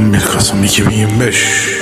11 Kasım 2025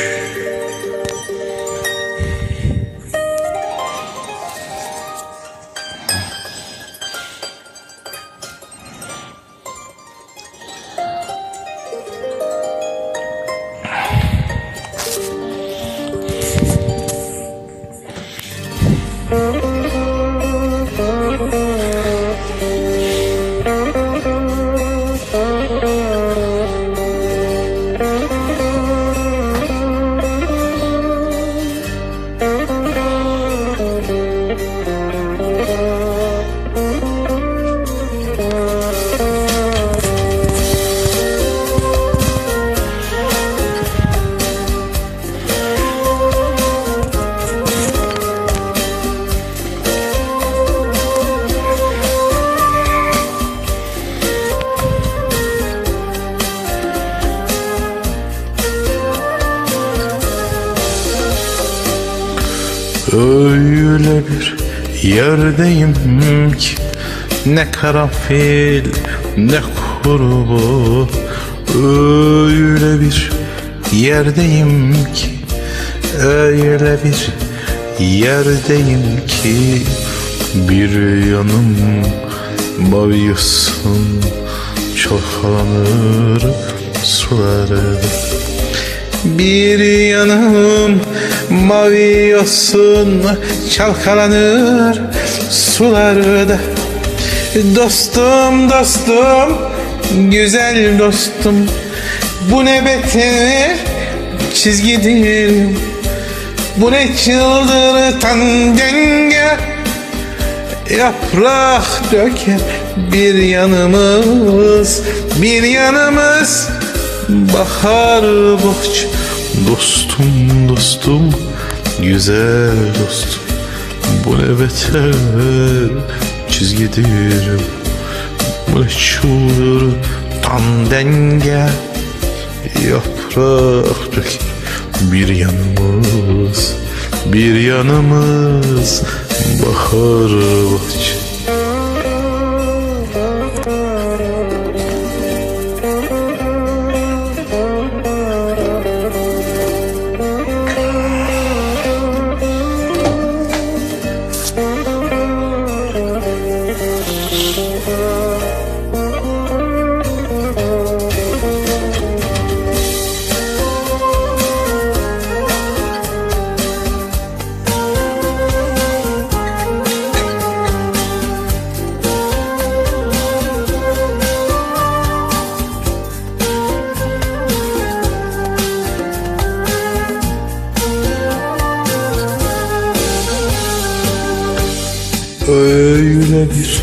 Öyle bir yerdeyim ki Ne karanfil ne kuru Öyle bir yerdeyim ki Öyle bir yerdeyim ki Bir yanım yosun Çalkalanır sularda bir yanım mavi yosun çalkalanır sularda Dostum dostum güzel dostum Bu ne beter çizgidir. Bu ne çıldırtan denge Yaprak döker bir yanımız Bir yanımız bahar bohça Dostum dostum. Güzel dostum Bu ne beter çizgidir. Bu ne çıldır tam denge. Yaprak döker bir yanımız Bir yanımız. Bahar bahçe Öyle bir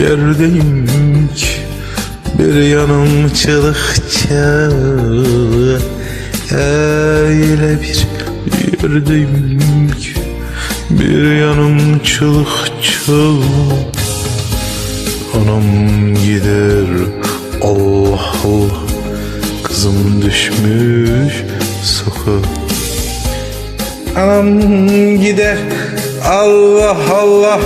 yerdeyim ki Bir yanım çığlıkça Öyle bir yerdeyim ki Bir yanım çığlıkça Anam gider Allah Allah. Kızım düşmüş sokağa Anam gider. Allah Allah.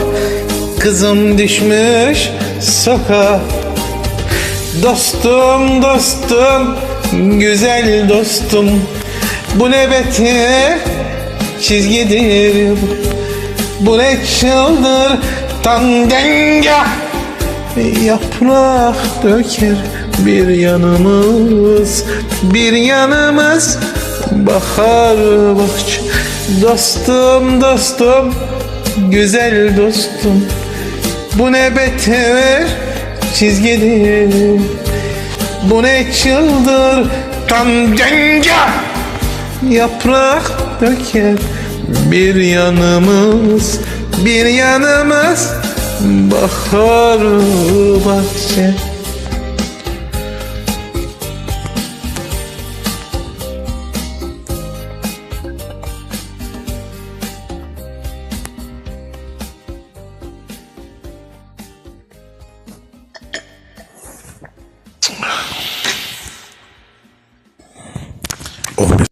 Kızım düşmüş sokağa. Dostum dostum. Güzel dostum. Bu ne beter çizgidir. Bu. Ne çıldır? Tam denge Yaprak döker bir yanımız. Bir yanımız bahar bahçe Dostum dostum güzel dostum. Bu ne beter çizgidir? Bu ne çıldır? Tam Yaprak döker. Bir yanımız Bir yanımız bahar bahçe jóvenes